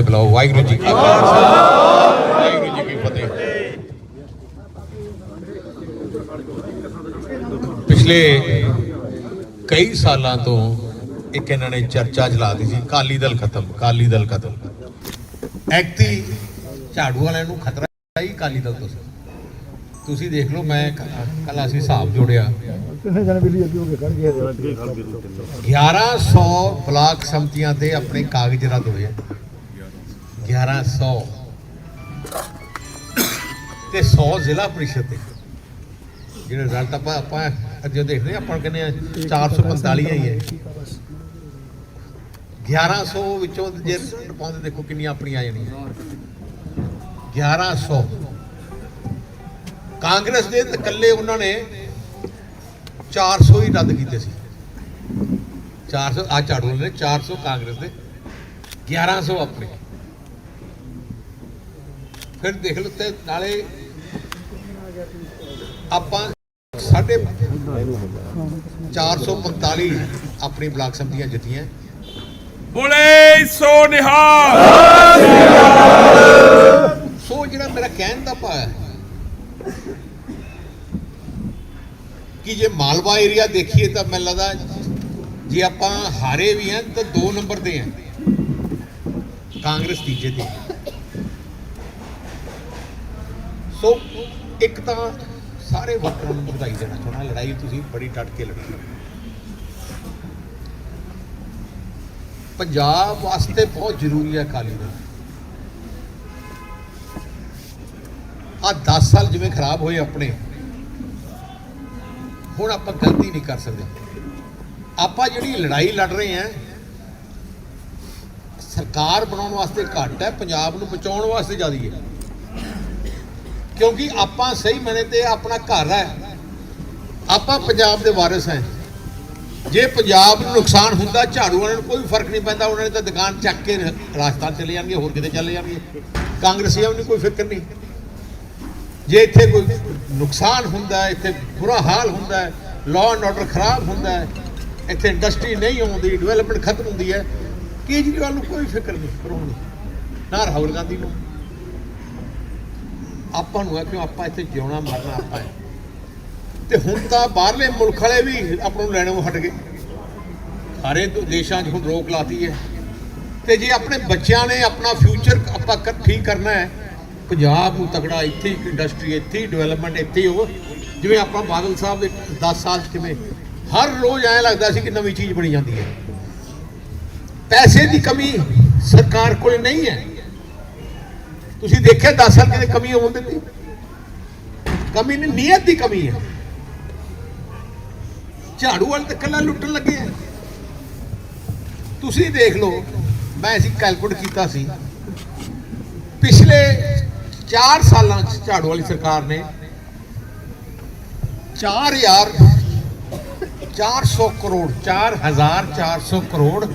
ਬੁਲਾਓ। ਵਾਹਿਗੁਰੂ ਜੀ ਕਾ ਖਾਲਸਾ ਵਾਹਿਗੁਰੂ ਜੀ ਕੀ ਫਤਿਹ। ਪਿਛਲੇ ਕਈ ਸਾਲਾਂ ਤੋਂ ਇੱਕ ਇਹਨਾਂ ਨੇ ਚਰਚਾ ਚਲਾਤੀ ਸੀ ਕਾਲੀ ਦਲ ਖਤਮ ਕਾਲੀ ਦਲ ਖਤਮ। ਐਕਟੀ ਝਾੜੂ ਵਾਲਿਆਂ ਨੂੰ ਖਤਰਾ ਹੀ ਕਾਲੀ ਦਲ ਤੋਂ। ਤੁਸੀਂ ਦੇਖ ਲਓ ਮੈਂ ਕੱਲ ਅਸੀਂ ਹਿਸਾਬ ਜੋੜਿਆ। ਕਿੰਨੇ ਜਣੇ ਬਿੱਲੀ ਅੱਗੇ ਹੋ ਕੇ ਖੜ ਗਏ 1100 ਬਲਾਕ ਸੰਮਤੀਆਂ ਤੇ ਆਪਣੇ ਕਾਗਜ਼ ਰੱਦ ਹੋਏ 1100 ਤੇ 100 ਜ਼ਿਲ੍ਹਾ ਪ੍ਰੀਸ਼ਦ ਦੇ। ਜਿਹੜੇ ਰਿਜ਼ਲਟ ਆਪਾਂ ਆਪਾਂ ਅੱਜ ਦੇਖਦੇ ਹਾਂ, ਆਪਾਂ ਕਹਿੰਦੇ ਆ 445 ਆਈ ਹੈ 1100 ਵਿੱਚੋਂ ਜੇ ਪਾਉਂਦੇ ਦੇਖੋ ਕਿੰਨੀਆਂ ਆਪਣੀਆਂ ਆ ਜਾਣੀਆਂ। 1100 ਕਾਂਗਰਸ ਦੇ ਇਕੱਲੇ ਉਹਨਾਂ ਨੇ 400 ਹੀ ਰੱਦ ਕੀਤੇ ਸੀ। 400 ਆ ਝਾੜੂ ਵਾਲੇ ਨੇ 400 ਕਾਂਗਰਸ ਦੇ। 1100 ਆਪਣੇ। ਫਿਰ ਦੇਖ ਲਓ ਤੇ ਨਾਲੇ ਆਪਾਂ ਸਾਡੇ 445 ਆਪਣੀ ਬਲਾਕ ਸੰਮਤੀਆਂ ਜਿੱਤੀਆਂ। ਬੋਲੇ ਸੋ ਨਿਹਾਲ। ਸੋ ਜਿਹੜਾ ਮੇਰਾ ਕਹਿਣ ਦਾ ਭਾਵ ਹੈ ਕਿ ਜੇ ਮਾਲਵਾ ਏਰੀਆ ਦੇਖੀਏ ਤਾਂ ਮੈਨੂੰ ਲੱਗਦਾ ਜੇ ਆਪਾਂ ਹਾਰੇ ਵੀ ਹਾਂ ਤਾਂ 2 ਨੰਬਰ ਤੇ ਹਾਂ। ਕਾਂਗਰਸ ਤੀਜੇ ਤੇ। ਸੋ ਇੱਕ ਤਾਂ ਸਾਰੇ ਵੋਟਰਾਂ ਨੂੰ ਵਧਾਈ ਦੇਣਾ ਚਾਹੁੰਦਾ, ਲੜਾਈ ਤੁਸੀਂ ਬੜੀ ਡਟ ਕੇ ਲੜੀ ਪੰਜਾਬ ਵਾਸਤੇ ਬਹੁਤ ਜ਼ਰੂਰੀ ਹੈ ਅਕਾਲੀ ਦਲ। ਆ 10 ਸਾਲ ਜਿਵੇਂ ਖਰਾਬ ਹੋਏ ਆਪਣੇ, ਹੁਣ ਆਪਾਂ ਗਲਤੀ ਨਹੀਂ ਕਰ ਸਕਦੇ। ਆਪਾਂ ਜਿਹੜੀ ਲੜਾਈ ਲੜ ਰਹੇ ਹਾਂ, ਸਰਕਾਰ ਬਣਾਉਣ ਵਾਸਤੇ ਘੱਟ ਹੈ, ਪੰਜਾਬ ਨੂੰ ਬਚਾਉਣ ਵਾਸਤੇ ਜ਼ਿਆਦਾ ਹੈ। ਕਿਉਂਕਿ ਆਪਾਂ ਸਹੀ ਮਨੇ ਤੇ ਆਪਣਾ ਘਰ ਹੈ। ਆਪਾਂ ਪੰਜਾਬ ਦੇ ਵਾਰਿਸ ਹਾਂ। ਜੇ ਪੰਜਾਬ ਨੂੰ ਨੁਕਸਾਨ ਹੁੰਦਾ, ਝਾੜੂ ਵਾਲਿਆਂ ਨੂੰ ਕੋਈ ਫ਼ਰਕ ਨਹੀਂ ਪੈਂਦਾ, ਉਹਨਾਂ ਨੇ ਤਾਂ ਦੁਕਾਨ ਚੱਕ ਕੇ ਰਾਜਸਥਾਨ ਚਲੇ ਜਾਣਗੇ, ਹੋਰ ਕਿਤੇ ਚਲੇ ਜਾਣਗੇ। ਕਾਂਗਰਸੀਆਂ ਨੂੰ ਕੋਈ ਫਿਕਰ ਨਹੀਂ। ਜੇ ਇੱਥੇ ਕੋਈ ਨੁਕਸਾਨ ਹੁੰਦਾ ਇੱਥੇ ਬੁਰਾ ਹਾਲ ਹੁੰਦਾ ਹੈ ਲਾਅ ਐਂਡ ਆਰਡਰ ਖਰਾਬ ਹੁੰਦਾ ਇੱਥੇ ਇੰਡਸਟਰੀ ਨਹੀਂ ਆਉਂਦੀ ਡਿਵੈਲਪਮੈਂਟ ਖਤਮ ਹੁੰਦੀ ਹੈ, ਕੇਜਰੀਵਾਲ ਨੂੰ ਕੋਈ ਫਿਕਰ ਨਹੀਂ ਕਰੋਣੀ ਨਾ ਰਾਹੁਲ ਗਾਂਧੀ ਨੂੰ ਆਪਾਂ ਨੂੰ ਹੈ ਕਿ ਆਪਾਂ ਇੱਥੇ ਜਿਉਣਾ ਮਰਨਾ ਆਪਾਂ ਹੈ। ਤੇ ਹੁਣ ਤਾਂ ਬਾਹਰਲੇ ਮੁਲਕ ਵਾਲੇ ਵੀ ਆਪਾਂ ਨੂੰ ਲੈਣੋਂ ਹਟ ਗਏ। ਸਾਰੇ ਦੇਸ਼ਾਂ 'ਚ ਹੁਣ ਰੋਕ ਲਾਤੀ ਹੈ। ਤੇ ਜੇ ਆਪਣੇ ਬੱਚਿਆਂ ਨੇ ਆਪਣਾ ਫਿਊਚਰ ਆਪਾਂ ਕਰ- ਠੀਕ ਕਰਨਾ ਹੈ, ਪੰਜਾਬ ਨੂੰ ਤਕੜਾ, ਇੱਥੇ ਹੀ ਇੰਡਸਟਰੀ ਇੱਥੇ ਹੀ ਡਿਵੈਲਪਮੈਂਟ ਇੱਥੇ ਹੀ ਹੋ ਜਿਵੇਂ ਆਪਾਂ ਬਾਦਲ ਸਾਹਿਬ ਦੇ 10 ਸਾਲ 'ਚ ਕਿਵੇਂ, ਹਰ ਰੋਜ਼ ਐਂ ਲੱਗਦਾ ਸੀ ਕਿ ਨਵੀਂ ਚੀਜ਼ ਬਣੀ ਜਾਂਦੀ ਹੈ। ਪੈਸੇ ਦੀ ਕਮੀ ਸਰਕਾਰ ਕੋਲ ਨਹੀਂ ਹੈ। ਤੁਸੀਂ ਦੇਖਿਆ 10 ਸਾਲ ਕਿਤੇ ਕਮੀ ਹੋਣ ਦਿੱਤੀ? ਕਮੀ ਨਹੀਂ, ਨੀਅਤ ਦੀ ਕਮੀ ਹੈ। ਝਾੜੂ ਵਾਲੇ ਤਾਂ ਕੱਲਾ ਲੁੱਟਣ ਲੱਗੇ ਆ। ਤੁਸੀਂ ਦੇਖ ਲਓ, ਮੈਂ ਅਸੀਂ ਕੈਲਕੂਲੇਟ ਕੀਤਾ ਸੀ। ਪਿਛਲੇ 4 ਸਾਲਾਂ ਚ ਝਾੜੂ ਵਾਲੀ ਸਰਕਾਰ ਨੇ 4000 400 ਕਰੋੜ 4400 ਕਰੋੜ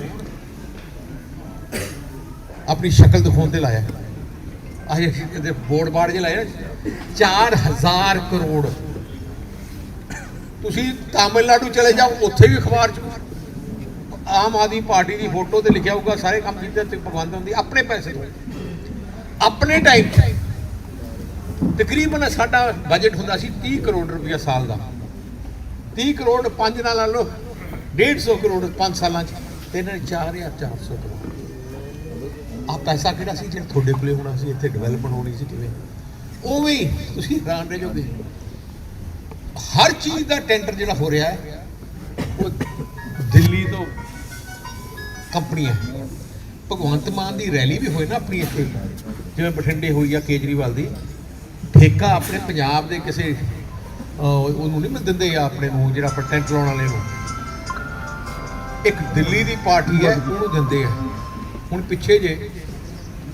ਆਪਣੀ ਸ਼ਕਲ ਦਿਖਾਉਣ ਤੇ ਲਾਇਆ। ਆਹ ਇਹਦੇ ਬੋਰਡ ਬਾੜ ਜੇ ਲਾਇਆ 4000 ਕਰੋੜ। ਤੁਸੀਂ ਤਾਮਿਲਨਾਡੂ ਚਲੇ ਜਾਓ, ਉੱਥੇ ਵੀ ਅਖਬਾਰ ਚ। ਆਮ ਆਦਮੀ ਪਾਰਟੀ ਦੀ ਫੋਟੋ ਤੇ ਲਿਖਿਆ ਹੋਊਗਾ, ਸਾਰੇ ਕੰਮ ਕੀਤੇ ਤੇ ਭਗਵੰਤ ਹੁੰਦੀ, ਆਪਣੇ ਪੈਸੇ ਤੋਂ। ਆਪਣੇ ਟਾਈਮ ਤਕਰੀਬਨ ਸਾਡਾ ਬਜਟ ਹੁੰਦਾ ਸੀ 30 ਕਰੋੜ ਰੁਪਇਆ ਸਾਲ ਦਾ। 30 ਕਰੋੜ 5 ਨਾਲ ਲਾ ਲਓ 150 ਕਰੋੜ 5 ਸਾਲਾਂ ਚ। ਤੇ ਇਹਨਾਂ ਨੇ 4400 ਕਰੋੜ। ਆ ਪੈਸਾ ਕਿਹੜਾ ਸੀ ਜਿਹੜਾ ਤੁਹਾਡੇ ਕੋਲੇ ਹੋਣਾ ਸੀ, ਇੱਥੇ ਡਿਵੈਲਪਮੈਂਟ ਹੋਣੀ ਸੀ ਕਿਵੇਂ? ਉਵੇਂ ਹੀ ਤੁਸੀਂ ਹੈਰਾਨ ਰਹਿ ਜਾਓਗੇ। ਹਰ ਚੀਜ਼ ਦਾ ਟੈਂਡਰ ਜਿਹੜਾ ਹੋ ਰਿਹਾ ਹੈ, ਉਹ ਦਿੱਲੀ ਤੋਂ ਕੰਪਨੀਆਂ ਭਗਵੰਤ ਮਾਨ ਦੀ ਰੈਲੀ ਵੀ ਹੋਈ ਨਾ ਆਪਣੀ ਇੱਥੇ, ਜਿਵੇਂ ਬਠਿੰਡੇ ਹੋਈ ਆ ਕੇਜਰੀਵਾਲ ਦੀ। ਠੇਕਾ ਆਪਣੇ ਪੰਜਾਬ ਦੇ ਕਿਸੇ ਉਹਨੂੰ ਨਹੀਂ ਦਿੰਦੇ ਆ ਆਪਣੇ ਨੂੰ, ਜਿਹੜਾ ਆਪਾਂ ਟੈਂਟ ਲਾਉਣ ਵਾਲੇ ਨੂੰ। ਇੱਕ ਦਿੱਲੀ ਦੀ ਪਾਰਟੀ ਹੈ, ਉਹਨੂੰ ਦਿੰਦੇ ਆ। ਹੁਣ ਪਿੱਛੇ ਜੇ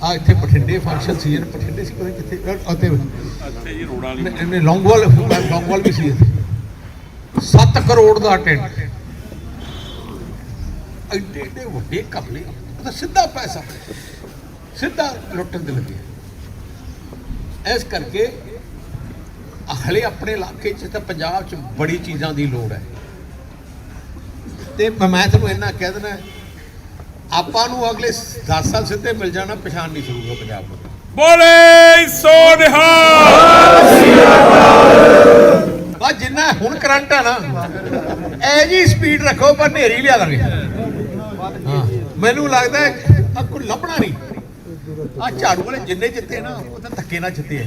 ਆ ਇੱਥੇ ਬਠਿੰਡੇ ਫੰਕਸ਼ਨ ਸੀ ਜਿਹੜਾ ਬਠਿੰਡੇ ਸੀ ਪਤਾ ਕਿੱਥੇ ਅਤੇ ਅੱਛਾ ਜੀ ਰੋੜਾ ਵਾਲੀ ਇਹਨੇ ਲੌਂਗਵਾਲ ਲੌਂਗਵਾਲ ਵੀ ਸੀ 7 ਕਰੋੜ ਦਾ ਟੈਂਟ ਐਡੇ ਐਡੇ ਵੱਡੇ ਕਮਲੇ ਉਹਦਾ ਸਿੱਧਾ ਪੈਸਾ। ਸਿੱਧਾ ਲੁੱਟਣ ਦੇ ਲੱਗੇ। ਇਸ ਕਰਕੇ ਹਲੇ ਆਪਣੇ ਇਲਾਕੇ 'ਚ ਤਾਂ ਪੰਜਾਬ 'ਚ ਬੜੀ ਚੀਜ਼ਾਂ ਦੀ ਲੋੜ ਹੈ। ਤੇ ਮੈਂ ਮੈਂ ਤੁਹਾਨੂੰ ਇੰਨਾ ਕਹਿ ਦੇਣਾ ਆਪਾਂ ਨੂੰ ਅਗਲੇ 10 ਸਾਲ ਸਿੱਧੇ ਮਿਲ ਜਾਣਾ ਪਛਾਣ ਨਹੀਂ ਸਕੂਗਾ ਪੰਜਾਬ ਨੂੰ। ਬੋਲੇ ਸੋ ਨਿਹਾਲ। ਜਿੰਨਾ ਹੁਣ ਕਰੰਟ ਆ ਨਾ ਐ ਜੀ ਸਪੀਡ ਰੱਖੋ ਪਰ ਨੇਰੀ ਲਿਆ ਦਾਂਗੇ। ਮੈਨੂੰ ਲੱਗਦਾ ਆ ਕੋਈ ਲੱਭਣਾ ਨਹੀਂ। ਆ ਝਾੜੂ ਵਾਲੇ ਜਿੰਨੇ ਜਿੱਤੇ ਨਾ ਉਹ ਤਾਂ ਧੱਕੇ ਨਾਲ ਜਿੱਤੇ ਆ।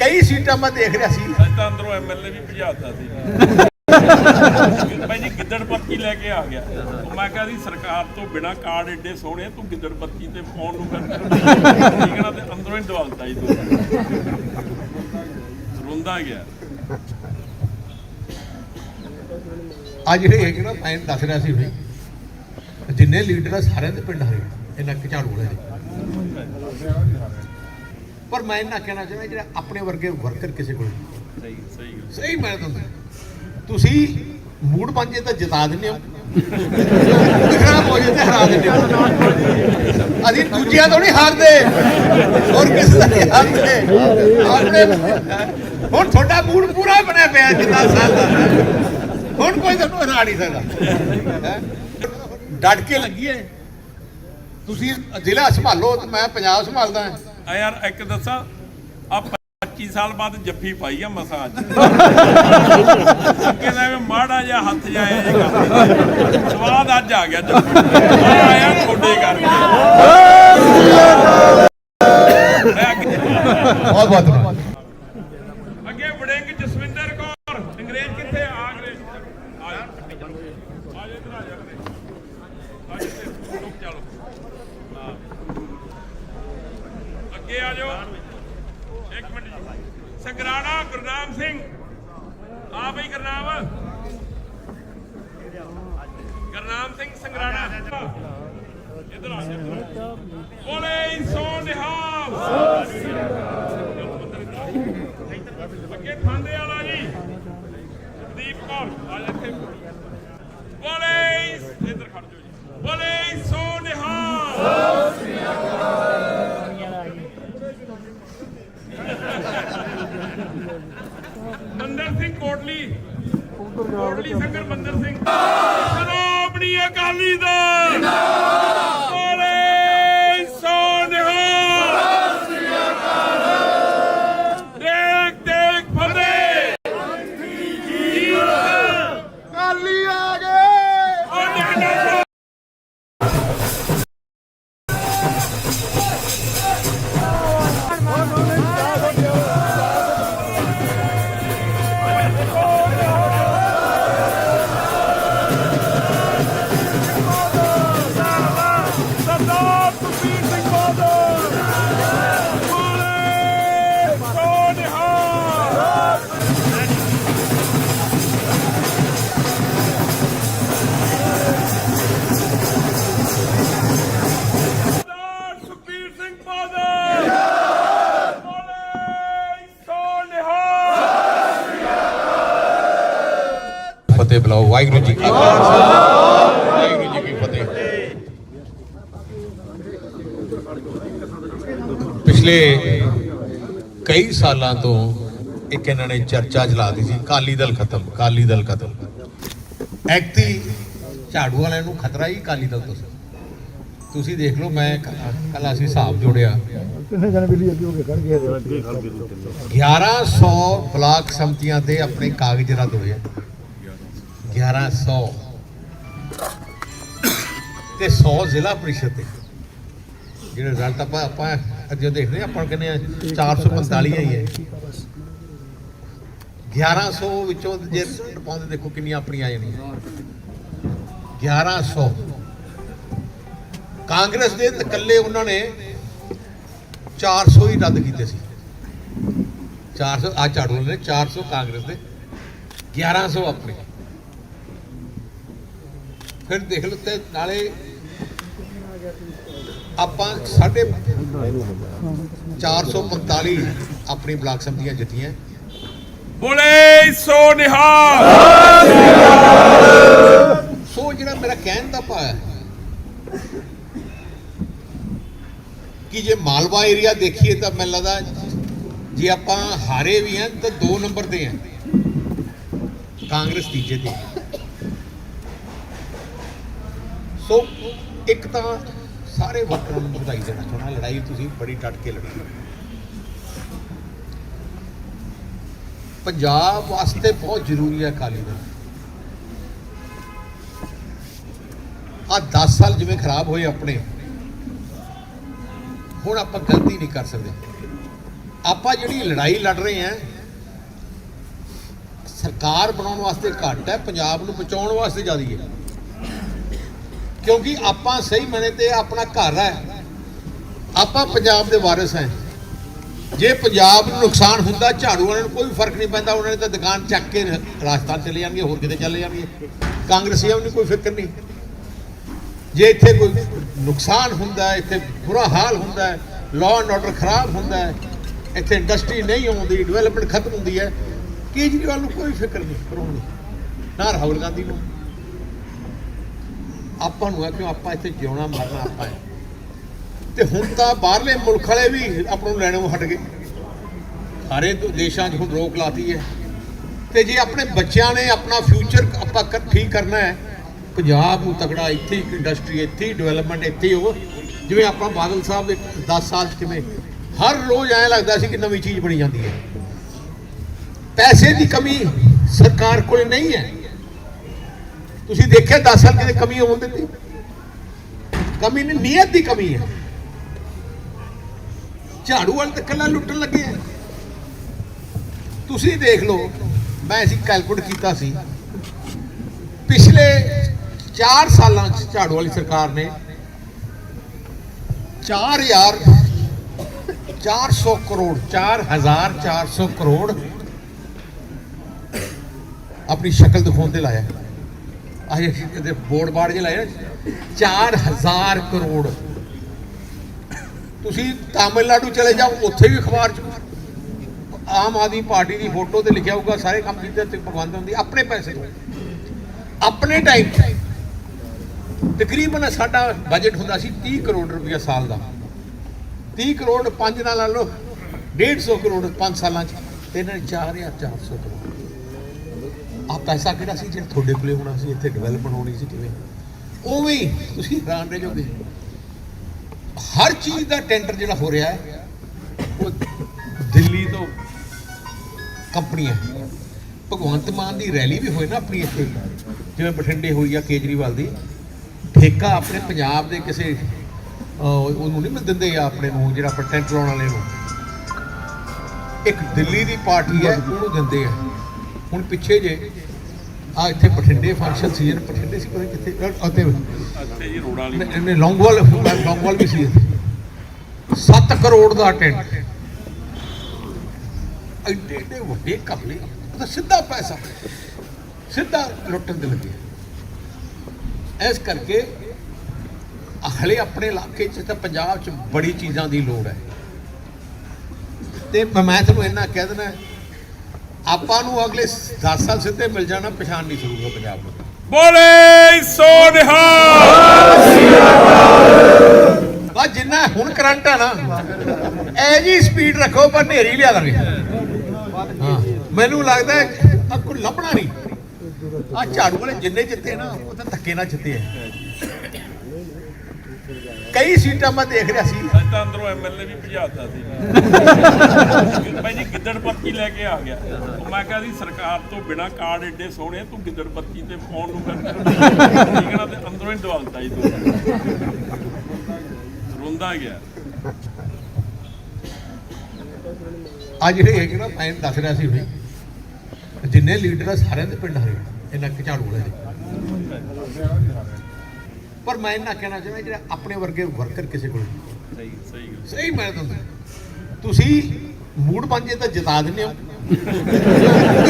ਕਈ ਸੀਟਾਂ ਮੈਂ ਦੇਖ ਰਿਹਾ ਸੀ। ਤਾਂ ਅੰਦਰੋਂ ਐਮਐਲਏ ਵੀ ਭਜਾਤਾ ਸੀ। ਭਾਈ ਜੀ ਗਿੱਦੜ ਪੱਤੀ ਲੈ ਕੇ ਆ ਗਿਆ। ਮੈਂ ਕਿਹਾ ਸੀ ਸਰਕਾਰ ਤੋਂ ਬਿਨਾ ਕਾਰਡ ਏਡੇ ਸੋਹਣੇ ਤੂੰ ਗਿੱਦੜ ਪੱਤੀ ਤੇ ਫੋਨ ਨੂੰ ਕਰ ਠੀਕ ਨਾ ਤੇ ਅੰਦਰੋਂ ਹੀ ਦਵਾਲਤਾ ਜੀ ਤੂੰ। ਰੋਂਦਾ ਗਿਆ। ਆ ਜਿਹੜੇ ਹੈਗੇ ਨਾ ਮੈਂ ਦੱਸ ਰਿਹਾ ਸੀ ਵੀ ਜਿੰਨੇ ਲੀਡਰ ਆ ਸਾਰਿਆਂ ਦੇ ਪਿੰਡ ਹਰੇ ਇਹਨਾਂ ਝਾੜੂ ਵਾਲੇ ਦੇ। ਪਰ ਮੈਂ ਇਹਨਾਂ ਕਹਿਣਾ ਚਾਹੁੰਦਾ ਜਿਹੜਾ ਆਪਣੇ ਵਰਗੇ ਵਰਕਰ ਕਿਸੇ ਕੋਲ। ਸਹੀ ਸਹੀ ਸਹੀ ਮੈਂ ਤੁਹਾਨੂੰ ਤੁਸੀਂ ਮੂਡ ਬਣ ਤਾਂ ਜਿਤਾ ਦਿੰਦੇ ਹੋ। ਦਿਖਣਾ ਹੋ ਜੇ ਹਰਾ ਦਿੰਦੇ ਹੋ। ਅਸੀਂ ਦੂਜਿਆਂ ਤੋਂ ਨਹੀਂ ਹਾਰਦੇ। ਹੋਰ ਕਿਸੇ ਦਾ ਨਹੀਂ ਹਾਰਦੇ। ਆਪਣੇ ਹੁਣ ਤੁਹਾਡਾ ਮੂਡ ਪੂਰਾ ਬਣਿਆ ਪਿਆ ਜਿੰਨਾ ਸਾਲ ਦਾ। ਹੁਣ ਕੋਈ ਤੁਹਾਨੂੰ ਹਰਾ ਨਹੀਂ ਸਕਦਾ। ਹੈਂ? ਡਟ ਕੇ ਲੱਗੀਏ ਤੁਸੀਂ ਜ਼ਿਲ੍ਹਾ ਸੰਭਾਲੋ ਮੈਂ ਪੰਜਾਬ ਸੰਭਾਲਦਾ। ਆ ਯਾਰ ਇੱਕ ਦੱਸਾਂ ਆ 25 ਸਾਲ ਬਾਅਦ ਜੱਫੀ ਪਾਈ ਆ ਮਸਾਜ ਅੱਗੇ ਦਾ ਐਵੇਂ ਮਾੜਾ ਜਿਹਾ ਹੱਥ ਜਾਇਆ ਜੇ ਕਰਦੇ ਸਵਾਦ ਅੱਜ ਆ ਗਿਆ ਜੱਫੀ। ਆ ਆਇਆ ਤੁਹਾਡੇ ਕਰਕੇ। ਮੈਂ ਬਹੁਤ ਬਹੁਤ ਅੱਗੇ ਵੜਿੰਗ ਜਸਵਿੰਦਰ ਕੌਰ। ਅੰਗਰੇਜ਼ ਕਿੱਥੇ ਆ? ਆ ਅੰਗਰੇਜ਼ ਆ ਜਾ ਆ ਜਾ ਇੱਧਰ ਆ ਜਾ ਅੰਗਰੇਜ਼। ਆ ਜਾ ਇੱਥੇ, ਰੁਕ ਚਲੋ ਹਾਂ ਅੱਗੇ ਆ ਜਾਓ ਇੱਕ ਮਿੰਟ ਜੀ ਸੰਗਰਾਣਾ ਗੁਰਨਾਮ ਸਿੰਘ। ਕੋਟਲੀ ਸੰਗਰ ਮੰਦਰ ਸਿੰਘ ਵਾਹਿਗੁਰੂ ਜੀ ਕੀ ਖਾਲਸਾ ਵਾਹਿਗੁਰੂ ਜੀ ਕੀ ਫਤਿਹ। ਪਿਛਲੇ ਕਈ ਸਾਲਾਂ ਤੋਂ ਇੱਕ ਇਹਨਾਂ ਨੇ ਚਰਚਾ ਚਲਾਤੀ ਸੀ ਕਾਲੀ ਦਲ ਖਤਮ ਕਾਲੀ ਦਲ ਖਤਮ। ਐਕਤੀ ਝਾੜੂ ਵਾਲਿਆਂ ਨੂੰ ਖਤਰਾ ਹੀ ਕਾਲੀ ਦਲ ਤੋਂ ਤੁਸੀਂ ਦੇਖ ਲਓ ਮੈਂ ਕੱਲ ਅਸੀਂ ਹਿਸਾਬ ਜੋੜਿਆ। ਕਿੰਨੇ ਜਣੇ ਬਿੱਲੀ ਅੱਗੇ ਹੋ ਕੇ ਖੜ ਗਏ? ਅੱਗੇ ਖੜ ਗਏ 1100 ਬਲਾਕ ਸੰਮਤੀਆਂ ਤੇ ਆਪਣੇ ਕਾਗਜ਼ ਰੱਦ ਹੋਏ। 1100 ਤੇ 100 ਜ਼ਿਲ੍ਹਾ ਪ੍ਰੀਸ਼ਦ ਤੇ ਜਿਹੜੇ ਰਿਜ਼ਲਟ ਆਪਾਂ ਆਪਾਂ ਅੱਜ ਦੇਖਦੇ ਹਾਂ, ਆਪਾਂ ਕਹਿੰਦੇ ਆ 445 ਆਈ ਹੈ 1100 ਵਿੱਚੋਂ ਜੇ ਪਾਉਂਦੇ, ਦੇਖੋ ਕਿੰਨੀਆਂ ਆਪਣੀਆਂ ਆ ਜਾਣੀਆਂ। 1100 ਕਾਂਗਰਸ ਦੇ ਤਾਂ ਇਕੱਲੇ ਉਹਨਾਂ ਨੇ 400 ਹੀ ਰੱਦ ਕੀਤੇ ਸੀ। 400 ਆ ਝਾੜੂ ਨੇ 400 ਕਾਂਗਰਸ ਦੇ 1100 ਆਪਣੇ। ਫਿਰ ਦੇਖ ਲਓ ਤੇ ਨਾਲੇ ਆਪਾਂ ਸਾਢੇ 445 ਆਪਣੀ ਬਲਾਕ ਸੰਮਤੀਆਂ ਜਿੱਤੀਆਂ। ਬੋਲੇ ਸੋ ਨਿਹਾਲ। ਸੋ ਜਿਹੜਾ ਮੇਰਾ ਕਹਿਣ ਦਾ ਭਾਵ ਹੈ ਕਿ ਜੇ ਮਾਲਵਾ ਏਰੀਆ ਦੇਖੀਏ ਤਾਂ ਮੈਨੂੰ ਲੱਗਦਾ ਜੇ ਆਪਾਂ ਹਾਰੇ ਵੀ ਹਾਂ ਤਾਂ 2 ਨੰਬਰ ਤੇ ਹਾਂ। ਕਾਂਗਰਸ ਤੀਜੇ ਤੇ। ਸੋ ਇੱਕ ਤਾਂ ਸਾਰੇ ਵਰਕਰਾਂ ਨੂੰ ਵਧਾਈ ਦੇਣਾ ਚਾਹੁੰਦਾ, ਲੜਾਈ ਤੁਸੀਂ ਬੜੀ ਡਟ ਕੇ ਲੜੀ ਪੰਜਾਬ ਵਾਸਤੇ ਬਹੁਤ ਜ਼ਰੂਰੀ ਹੈ ਅਕਾਲੀ ਦਲ। ਆ 10 ਸਾਲ ਜਿਵੇਂ ਖਰਾਬ ਹੋਏ ਆਪਣੇ, ਹੁਣ ਆਪਾਂ ਗਲਤੀ ਨਹੀਂ ਕਰ ਸਕਦੇ। ਆਪਾਂ ਜਿਹੜੀ ਲੜਾਈ ਲੜ ਰਹੇ ਹਾਂ, ਸਰਕਾਰ ਬਣਾਉਣ ਵਾਸਤੇ ਘੱਟ ਹੈ, ਪੰਜਾਬ ਨੂੰ ਬਚਾਉਣ ਵਾਸਤੇ ਜ਼ਿਆਦਾ ਹੈ। ਕਿਉਂਕਿ ਆਪਾਂ ਸਹੀ ਮਨੇ ਤੇ ਆਪਣਾ ਘਰ ਹੈ। ਆਪਾਂ ਪੰਜਾਬ ਦੇ ਵਾਰਿਸ ਹੈ। ਜੇ ਪੰਜਾਬ ਨੂੰ ਨੁਕਸਾਨ ਹੁੰਦਾ, ਝਾੜੂ ਵਾਲਿਆਂ ਨੂੰ ਕੋਈ ਫ਼ਰਕ ਨਹੀਂ ਪੈਂਦਾ, ਉਹਨਾਂ ਨੇ ਤਾਂ ਦੁਕਾਨ ਚੱਕ ਕੇ ਰਾਜਸਥਾਨ ਚਲੇ ਜਾਣਗੇ, ਹੋਰ ਕਿਤੇ ਚਲੇ ਜਾਣਗੇ। ਕਾਂਗਰਸੀਆਂ ਨੂੰ ਕੋਈ ਫਿਕਰ ਨਹੀਂ। ਜੇ ਇੱਥੇ ਕੋਈ ਨੁਕਸਾਨ ਹੁੰਦਾ ਹੈ ਇੱਥੇ ਬੁਰਾ ਹਾਲ ਹੁੰਦਾ ਹੈ ਲਾਅ ਐਂਡ ਆਰਡਰ ਖਰਾਬ ਹੁੰਦਾ ਹੈ ਇੱਥੇ ਇੰਡਸਟਰੀ ਨਹੀਂ ਆਉਂਦੀ ਡਿਵੈਲਪਮੈਂਟ ਖਤਮ ਹੁੰਦੀ ਹੈ, ਕੇਜਰੀਵਾਲ ਨੂੰ ਕੋਈ ਫਿਕਰ ਨਹੀਂ ਕਰੋੜ ਨਾ ਰਾਹੁਲ ਗਾਂਧੀ ਨੂੰ। ਆਪਾਂ ਨੂੰ ਹੈ ਕਿਉਂ ਆਪਾਂ ਇੱਥੇ ਜਿਉਣਾ ਮਰਨਾ ਆਪਾਂ ਹੈ। ਤੇ ਹੁਣ ਤਾਂ ਬਾਹਰਲੇ ਮੁਲਕ ਵਾਲੇ ਵੀ ਆਪਾਂ ਨੂੰ ਲੈਣੋਂ ਹਟ ਗਏ। ਸਾਰੇ ਦੇਸ਼ਾਂ 'ਚ ਹੁਣ ਰੋਕ ਲਾਤੀ ਹੈ। ਤੇ ਜੇ ਆਪਣੇ ਬੱਚਿਆਂ ਨੇ ਆਪਣਾ ਫਿਊਚਰ ਆਪਾਂ ਠੀਕ ਕਰਨਾ ਹੈ, ਪੰਜਾਬ ਨੂੰ ਤਕੜਾ, ਇੱਥੇ ਹੀ ਇੰਡਸਟਰੀ ਇੱਥੇ ਡਿਵੈਲਪਮੈਂਟ ਇੱਥੇ ਹੀ ਹੋ ਜਿਵੇਂ ਆਪਾਂ ਬਾਦਲ ਸਾਹਿਬ ਦੇ 10 ਸਾਲ ਕਿਵੇਂ ਹਰ ਰੋਜ਼ ਐਂ ਲੱਗਦਾ ਸੀ ਕਿ ਨਵੀਂ ਚੀਜ਼ ਬਣੀ ਜਾਂਦੀ ਹੈ। ਪੈਸੇ ਦੀ ਕਮੀ ਸਰਕਾਰ ਕੋਲ ਨਹੀਂ ਹੈ। ਤੁਸੀਂ ਦੇਖਿਆ 10 ਸਾਲ ਕਿਤੇ ਕਮੀ ਹੋਣ ਦਿੱਤੀ? ਕਮੀ ਨਹੀਂ, ਨੀਅਤ ਦੀ ਕਮੀ ਹੈ। ਝਾੜੂ ਵਾਲ ਤਾਂ ਕੱਲਾ ਲੁੱਟਣ ਲੱਗੇ ਆ। ਤੁਸੀਂ ਦੇਖ ਲਓ, ਮੈਂ ਅਸੀਂ ਕੈਲਕੂਲੇਟ ਕੀਤਾ ਸੀ। ਪਿਛਲੇ 4 ਸਾਲਾਂ ਚ ਝਾੜੂ ਵਾਲੀ ਸਰਕਾਰ ਨੇ 4000 400 ਕਰੋੜ 4400 ਕਰੋੜ ਆਪਣੀ ਸ਼ਕਲ ਦਿਖਾਉਣ ਤੇ ਲਾਇਆ। ਆਹ ਇਹਦੇ ਬੋਰਡ ਬਾੜ ਜੇ ਲਾਇਆ 4000 ਕਰੋੜ। ਤੁਸੀਂ ਤਾਮਿਲਨਾਡੂ ਚਲੇ ਜਾਓ, ਉੱਥੇ ਵੀ ਅਖਬਾਰ ਚ। ਆਮ ਆਦਮੀ ਪਾਰਟੀ ਦੀ ਫੋਟੋ ਤੇ ਲਿਖਿਆ ਹੋਊਗਾ, ਸਾਰੇ ਕੰਮ ਕੀਤੇ ਤੇ ਭਗਵੰਤ ਹੁੰਦੀ ਆਪਣੇ ਪੈਸੇ ਤੋਂ। ਆਪਣੇ ਟਾਈਮ ਤਕਰੀਬਨ ਸਾਡਾ ਬਜਟ ਹੁੰਦਾ ਸੀ 30 ਕਰੋੜ ਰੁਪਇਆ ਸਾਲ ਦਾ। 30 ਕਰੋੜ ਪੰਜ ਨਾਲ ਲਾ ਲਓ 150 ਕਰੋੜ ਪੰਜ ਸਾਲਾਂ ਚ। ਤੇ ਇਹਨਾਂ ਨੇ 4400 ਕਰੋੜ। ਆ ਪੈਸਾ ਕਿਹੜਾ ਸੀ ਜਿਹੜਾ ਤੁਹਾਡੇ ਕੋਲੇ ਹੋਣਾ ਸੀ? ਇੱਥੇ ਡਿਵੈਲਪਮੈਂਟ ਹੋਣੀ ਸੀ ਕਿਵੇਂ? ਉਵੇਂ ਹੀ ਤੁਸੀਂ ਹੈਰਾਨ ਰਹਿ ਜਾਓਗੇ। ਹਰ ਚੀਜ਼ ਦਾ ਟੈਂਡਰ ਜਿਹੜਾ ਹੋ ਰਿਹਾ ਹੈ, ਉਹ ਦਿੱਲੀ ਤੋਂ ਕੰਪਨੀਆਂ ਭਗਵੰਤ ਮਾਨ ਦੀ ਰੈਲੀ ਵੀ ਹੋਈ ਨਾ ਆਪਣੀ ਇੱਥੇ। ਜਿਵੇਂ ਬਠਿੰਡੇ ਹੋਈ ਆ ਕੇਜਰੀਵਾਲ ਦੀ। ਠੇਕਾ ਆਪਣੇ ਪੰਜਾਬ ਦੇ ਕਿਸੇ ਉਹਨੂੰ ਨਹੀਂ ਮਿਲ ਦਿੰਦੇ ਆ ਆਪਣੇ ਨੂੰ, ਜਿਹੜਾ ਆਪਾਂ ਟੈਂਟ ਲਾਉਣ ਵਾਲੇ ਨੂੰ। ਇੱਕ ਦਿੱਲੀ ਦੀ ਪਾਰਟੀ ਹੈ, ਉਹਨੂੰ ਦਿੰਦੇ ਆ। ਹੁਣ ਪਿੱਛੇ ਜੇ ਆ ਇੱਥੇ ਬਠਿੰਡੇ ਫੰਕਸ਼ਨ ਸੀ ਬਠਿੰਡੇ ਸੀ ਕੋਈ ਕਿੱਥੇ ਅਤੇ ਇੱਥੇ ਜੀ ਰੋੜਾਂ ਵਾਲੀ ਇਹਨੇ ਲੌਂਗਵਾਲ ਲੌਂਗਵਾਲ ਵੀ ਸੀ 7 ਕਰੋੜ ਦਾ ਟੈਂਟ ਐਡੇ ਐਡੇ ਵੱਡੇ ਕਪਲੇ ਉਹ ਤਾਂ ਸਿੱਧਾ ਪੈਸਾ। ਸਿੱਧਾ ਲੁੱਟਣ ਦੇ ਲੱਗੇ। ਇਸ ਕਰਕੇ ਹਲੇ ਆਪਣੇ ਇਲਾਕੇ 'ਚ ਤਾਂ ਪੰਜਾਬ 'ਚ ਬੜੀ ਚੀਜ਼ਾਂ ਦੀ ਲੋੜ ਹੈ। ਤੇ ਮੈਂ ਮੈਂ ਤੁਹਾਨੂੰ ਇਹਨਾਂ ਕਹਿ ਦੇਣਾ ਆਪਾਂ ਨੂੰ ਅਗਲੇ 10 ਸਾਲ ਸਿੱਧੇ ਮਿਲ ਜਾਣਾ ਪਛਾਣ ਨਹੀਂ ਸਕੂਗਾ ਪੰਜਾਬ ਨੂੰ। ਬੋਲੇ ਸੋ ਨਿਹਾਲ। ਬਸ ਜਿੰਨਾ ਹੁਣ ਕਰੰਟ ਆ ਨਾ ਐ ਜੀ ਸਪੀਡ ਰੱਖੋ ਪਰ ਨੇਰੀ ਲਿਆ ਦਾਂਗੇ। ਮੈਨੂੰ ਲੱਗਦਾ ਕੋਈ ਲੱਭਣਾ ਨਹੀਂ। ਆ ਝਾੜੂ ਵਾਲੇ ਜਿੰਨੇ ਜਿੱਤੇ ਨਾ ਉਹ ਤਾਂ ਧੱਕੇ ਨਾਲ ਜਿੱਤੇ ਆ। ਕਈ ਸੀਟਾਂ ਮੈਂ ਦੇਖ ਰਿਹਾ ਸੀ। ਅੱਜ ਤਾਂ ਅੰਦਰੋਂ ਐਮਐਲਏ ਵੀ ਭਜਾਤਾ ਸੀ। ਭਾਈ ਜੀ ਗਿੱਦੜ ਪੱਤੀ ਲੈ ਕੇ ਆ ਗਿਆ। ਮੈਂ ਕਿਹਾ ਸੀ ਸਰਕਾਰ ਤੋਂ ਬਿਨਾ ਕਾਰਡ ਏਡੇ ਸੋਹਣੇ ਤੂੰ ਗਿੱਦੜ ਪੱਤੀ ਤੇ ਪਾਉਣ ਨੂੰ ਕਰ ਠੀਕ ਨਾ ਤੇ ਅੰਦਰੋਂ ਹੀ ਦਵਾਲਤਾ ਜੀ ਤੂੰ। ਰੋਂਦਾ ਗਿਆ। ਆ ਜਿਹੜੇ ਹੈਗੇ ਨਾ ਮੈਂ ਦੱਸ ਰਿਹਾ ਸੀ ਹੁਣੇ ਜਿੰਨੇ ਲੀਡਰ ਆ ਸਾਰਿਆਂ ਦੇ ਪਿੰਡ ਹਰੇ ਇਹਨਾਂ ਝਾੜੂ ਵਾਲੇ ਦੇ। ਪਰ ਮੈਂ ਇਹਨਾਂ ਕਹਿਣਾ ਚਾਹੁੰਦਾ ਜਿਹੜਾ ਆਪਣੇ ਵਰਗੇ ਵਰਕਰ ਕਿਸੇ ਕੋਲ ਨਹੀਂ। ਸਹੀ ਸਹੀ ਗੱਲ। ਸਹੀ ਮੈਂ ਤੁਹਾਨੂੰ ਤੁਸੀਂ ਮੂਡ ਬਣ ਜੇ ਤਾਂ ਜਿਤਾ ਦਿੰਦੇ ਹੋ।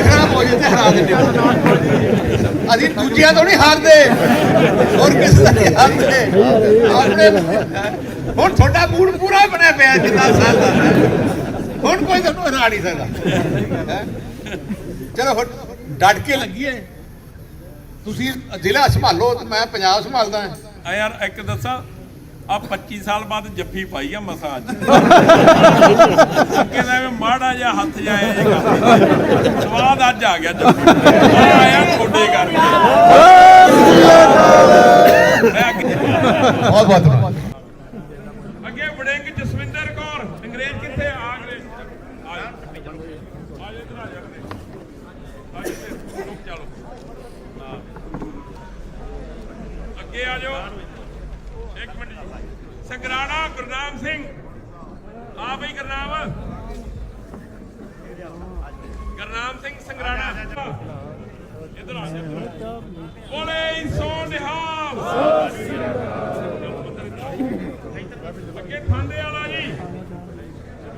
ਖਰਾਬ ਹੋ ਜੇ ਤੇ ਹਰਾ ਦਿੰਦੇ ਹੋ। ਅਸੀਂ ਦੂਜਿਆਂ ਤੋਂ ਨਹੀਂ ਹਾਰਦੇ। ਹੋਰ ਕਿਸੇ ਦਾ ਨਹੀਂ ਹਾਰਦੇ। ਆਪਣੇ ਹੁਣ ਤੁਹਾਡਾ ਮੂਡ ਪੂਰਾ ਬਣਿਆ ਪਿਆ ਜਿੰਨਾ ਸਾਲ ਦਾ। ਹੁਣ ਕੋਈ ਤੁਹਾਨੂੰ ਹਰਾ ਨਹੀਂ ਸਕਦਾ। ਹੈਂ? ਚਲੋ ਹੁਣ ਡਟ ਕੇ ਲੱਗੀਏ। ਤੁਸੀਂ ਜ਼ਿਲ੍ਹਾ ਸੰਭਾਲੋ ਮੈਂ ਪੰਜਾਬ ਸੰਭਾਲਦਾ ਆ ਯਾਰ ਇੱਕ ਦੱਸਾਂ ਆ 25 ਸਾਲ ਬਾਅਦ ਜੱਫੀ ਪਾਈ ਆ ਮਸਾਜ ਕਹਿੰਦਾ ਮੈਂ ਮਾੜਾ ਜਿਹਾ ਹੱਥ ਜਾਇਆ ਜੇ ਕਰਦੇ ਸਵਾਦ ਅੱਜ ਆ ਗਿਆ ਜੱਫੀ। ਦਾ। ਆਇਆ ਥੋੜੇ ਕਰਕੇ ਅੱਗੇ- ਬਹੁਤ ਬਹੁਤ ਅੱਗੇ ਵੜਿੰਗ ਜਸਵਿੰਦਰ ਕੌਰ ਅੰਗਰੇਜ਼ ਕਿੱਥੇ ਆ? ਸੰਗਰਾੜਾ ਗੁਰਨਾਮ ਸਿੰਘ। ਆ ਬਈ ਗੁਰਨਾਮ ਗੁਰਨਾਮ ਸਿੰਘ ਸੰਗਰਾੜਾ। ਇਧਰ ਆ ਜਾ। ਬੋਲੇ ਸੋ ਨਿਹਾਲ। ਅੱਗੇ ਥਾਂਦੇ ਵਾਲਾ ਜੀ।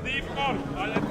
ਦੀਪ ਕੌਰ, ਆ ਜਾ।